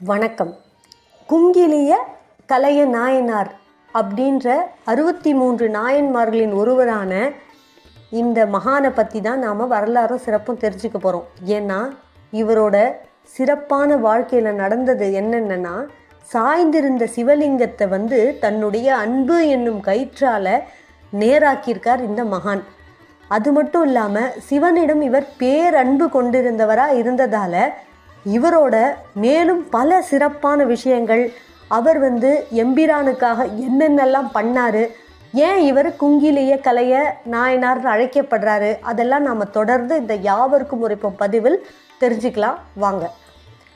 வணக்கம். குங்கிலிய கலைய நாயனார் அப்படின்ற அறுபத்தி மூன்று நாயன்மார்களின் ஒருவரான இந்த மகானை பற்றி தான் நாம் வரலாறும் சிறப்பும் தெரிஞ்சுக்க போகிறோம் ஏன்னா இவரோட சிறப்பான வாழ்க்கையில் நடந்தது என்னென்னா சாய்ந்திருந்த சிவலிங்கத்தை வந்து தன்னுடைய அன்பு என்னும் கயிற்றால் நேராக்கியிருக்கார் இந்த மகான். அது மட்டும் இல்லாமல் சிவனிடம் இவர் பேரன்பு கொண்டிருந்தவராக இருந்ததால் இவரோட மேலும் பல சிறப்பான விஷயங்கள். அவர் வந்து எம்பிரானுக்காக என்னென்னலாம் பண்ணார் ஏன் இவர் குங்கிலிய கலைய நாயனார்னு அழைக்கப்படுறாரு அதெல்லாம் நாம் தொடர்ந்து இந்த யாவருக்கும் உரைப்போம் பதிவில் தெரிஞ்சுக்கலாம். வாங்க.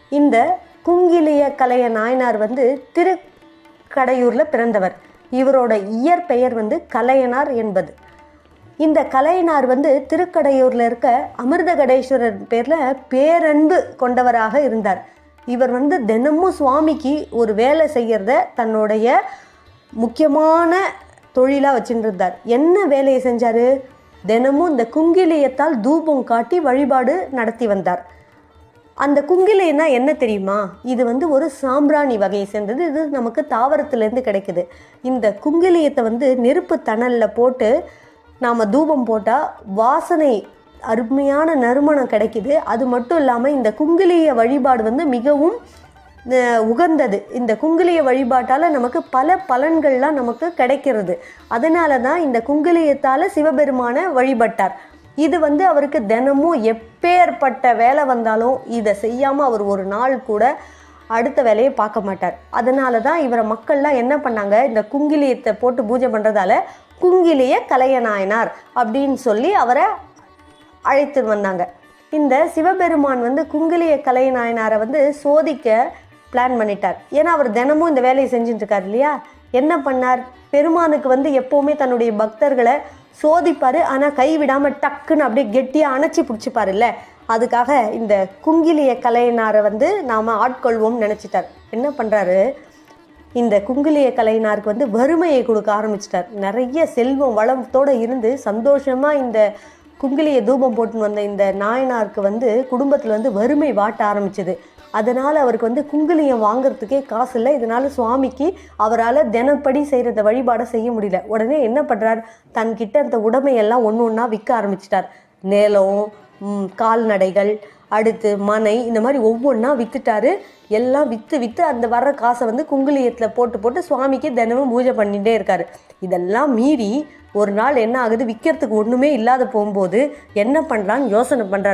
இந்த குங்கிலிய கலைய நாயனார் வந்து திருக்கடையூரில் பிறந்தவர். இவரோட இயற்பெயர் வந்து கலையனார் என்பது. இந்த கலையனார் வந்து திருக்கடையூரில் இருக்க அமிர்தகடேஸ்வரர் பேரில் பேரன்பு கொண்டவராக இருந்தார். இவர் வந்து தினமும் சுவாமிக்கு ஒரு வேலை செய்கிறத தன்னுடைய முக்கியமான தொழிலாக வச்சுட்டு இருந்தார் என்ன வேலையை செஞ்சார்? தினமும் இந்த குங்கிலியத்தால் தூபம் காட்டி வழிபாடு நடத்தி வந்தார். அந்த குங்கிலியன்னா என்ன தெரியுமா? இது வந்து ஒரு சாம்பிராணி வகையை சேர்ந்தது. இது நமக்கு தாவரத்துலேருந்து கிடைக்குது. இந்த குங்கிலியத்தை வந்து நெருப்பு தணலில் போட்டு நாம் தூபம் போட்டால் வாசனை அருமையான நறுமணம் கிடைக்குது. அது மட்டும் இல்லாமல் இந்த குங்கிலிய வழிபாடு வந்து மிகவும் உகந்தது. இந்த குங்கிலிய வழிபாட்டால் நமக்கு பல பலன்கள்லாம் நமக்கு கிடைக்கிறது. அதனால தான் இந்த குங்கிலியத்தால் சிவபெருமானை வழிபட்டார். இது வந்து அவருக்கு தினமும் எப்பேற்பட்ட வேலை வந்தாலும் இதை செய்யாமல் அவர் ஒரு நாள் கூட அடுத்த வேலையை பார்க்க மாட்டார். அதனால தான் இவரை மக்கள்லாம் என்ன பண்ணாங்க? இந்த குங்கிலியத்தை போட்டு பூஜை பண்ணுறதால குங்கிலிய கலையநாயனார் அப்படின்னு சொல்லி அவரை அழைத்து வந்தாங்க. இந்த சிவபெருமான் வந்து குங்கிலிய கலைநாயனாரை வந்து சோதிக்க பிளான் பண்ணிட்டார். ஏன்னா அவர் தினமும் இந்த வேலையை செஞ்சுட்டு இருக்கார் இல்லையா? என்ன பண்ணார்? பெருமானுக்கு வந்து எப்போவுமே தன்னுடைய பக்தர்களை சோதிப்பார். ஆனால் கைவிடாமல் டக்குன்னு அப்படியே கெட்டியாக அணைச்சி பிடிச்சிப்பார் இல்லை அதுக்காக இந்த குங்கிலிய கலையினாரை வந்து நாம் ஆட்கொள்வோம்னு நினச்சிட்டார். என்ன பண்ணுறாரு இந்த குங்கிலிய கலையினாருக்கு வந்து வறுமையை கொடுக்க ஆரம்பிச்சிட்டார். நிறைய செல்வம் வளத்தோடு இருந்து சந்தோஷமாக இந்த குங்கிலிய தூபம் போட்டுன்னு வந்த இந்த நாயனாருக்கு வந்து குடும்பத்தில் வந்து வறுமை வாட்ட ஆரம்பிச்சது. அதனால் அவருக்கு வந்து குங்கிலியம் வாங்குறதுக்கே காசு இல்லை. இதனால் சுவாமிக்கு அவரால் தினப்படி செய்கிறத வழிபாடை செய்ய முடியல. உடனே என்ன பண்ணுறார் தன்கிட்ட அந்த உடைமையெல்லாம் ஒன்று ஒன்றா விற்க ஆரம்பிச்சிட்டார். நிலம் கால்நடைகள் அடுத்து மனை இந்த மாதிரி ஒவ்வொன்றா விற்றுட்டாரு எல்லாம் விற்று விற்று அந்த வர்ற காசை வந்து குங்குலியத்தில் போட்டு போட்டு சுவாமிக்கு தினமும் பூஜை பண்ணிகிட்டே இருக்காரு. இதெல்லாம் மீறி ஒரு நாள் என்ன ஆகுது? விற்கிறதுக்கு ஒன்றுமே இல்லாத போகும்போது என்ன பண்ணுறான்னு யோசனை பண்ணுறாரு